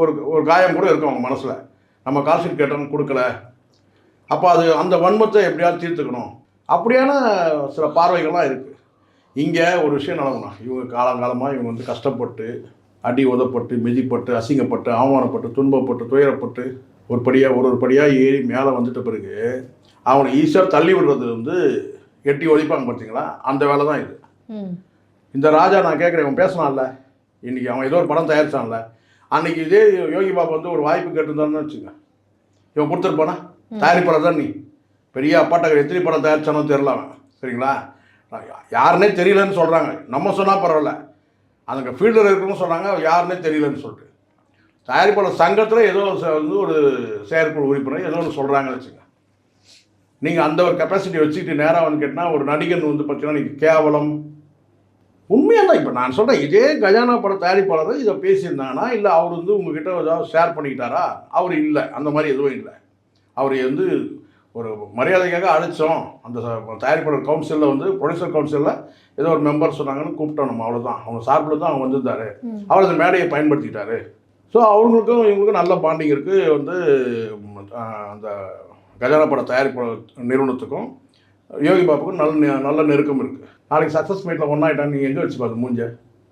ஒரு ஒரு காயம் கூட இருக்கும் அவங்க மனசில். நம்ம கால்ஷீட் கேட்டோம் கொடுக்கல. அப்போ அது அந்த வன்மத்தை எப்படியாவது தீர்த்துக்கணும். அப்படியான சில பார்வைகள்லாம் இருக்குது இங்கே ஒரு விஷயம் நடக்கணும் இவங்க காலங்காலமாக இவங்க வந்து கஷ்டப்பட்டு அடி உதப்பட்டு மிதிப்பட்டு அசிங்கப்பட்டு அவமானப்பட்டு துன்பப்பட்டு துயரப்பட்டு ஒரு படியாக ஒரு ஒரு படியாக ஏறி மேலே வந்துட்ட பிறகு அவனை ஈஸியாக தள்ளி விடுறது வந்து எட்டி ஒழிப்பாங்க பார்த்தீங்களா அந்த வேலை தான் இது இந்த ராஜா நான் கேட்குறேன் இவன் பேசினான்ல? இன்னைக்கு அவன் ஏதோ ஒரு படம் தயாரிச்சான்ல? அன்னைக்கு இதே யோகி பாபு வந்து ஒரு வாய்ப்பு கேட்டிருந்தான்னு வச்சுங்க இவன் கொடுத்துருப்பானா தயாரிப்பாளர் தான் நீ. பெரிய அப்பாட்ட எத்தனை படம் தயாரிச்சானோ தெரில சரிங்களா? யாருன்னே தெரியலன்னு சொல்கிறாங்க நம்ம சொன்னால் பரவாயில்ல. அதுங்க ஃபீல்டில் இருக்கணும்னு சொன்னாங்க யாருன்னே தெரியலன்னு சொல்லிட்டு. தயாரிப்பாளர் சங்கத்தில் ஏதோ வந்து ஒரு செயற்குழு உறுப்பினர் ஏதோ ஒன்று சொல்கிறாங்கன்னு வச்சுங்க நீங்கள் அந்த ஒரு கெப்பாசிட்டி வச்சுக்கிட்டு நேராக வந்து கேட்டால் ஒரு நடிகன் வந்து பார்த்தீங்கன்னா நீங்கள் கேவலம் உண்மையாக தான் இப்போ நான் சொல்கிறேன் இதே கஜானா பட தயாரிப்பாளர் இதை பேசியிருந்தாங்கன்னா இல்லை அவர் வந்து உங்ககிட்ட ஏதாவது ஷேர் பண்ணிக்கிட்டாரா? அவர் இல்லை அந்த மாதிரி எதுவும் இல்லை. அவர் வந்து ஒரு மரியாதைக்காக அழைச்சோம். அந்த தயாரிப்பாளர் கவுன்சிலில் வந்து ப்ரொடியூசர் கவுன்சிலில் ஏதோ ஒரு மெம்பர் சொன்னாங்கன்னு கூப்பிட்டோம் நம்ம அவ்வளோதான் அவங்க சார்பில் தான் அவங்க வந்திருந்தாரு. அவர் அந்த மேடையை பயன்படுத்திக்கிட்டாரு. ஸோ அவங்களுக்கும் இவங்களுக்கும் நல்ல பாண்டிங் இருக்குது வந்து அந்த கஜானா பட தயாரிப்பாளர் நிறுவனத்துக்கும். யோகி பாபுக்கும் நல்ல நெ- நல்ல நெருக்கம் இருக்குது நாளைக்கு சக்ஸஸ் மீட்டில் ஒன்றாயிட்டான்னு நீங்கள் எங்கே வச்சு பார்த்து மூஞ்ச?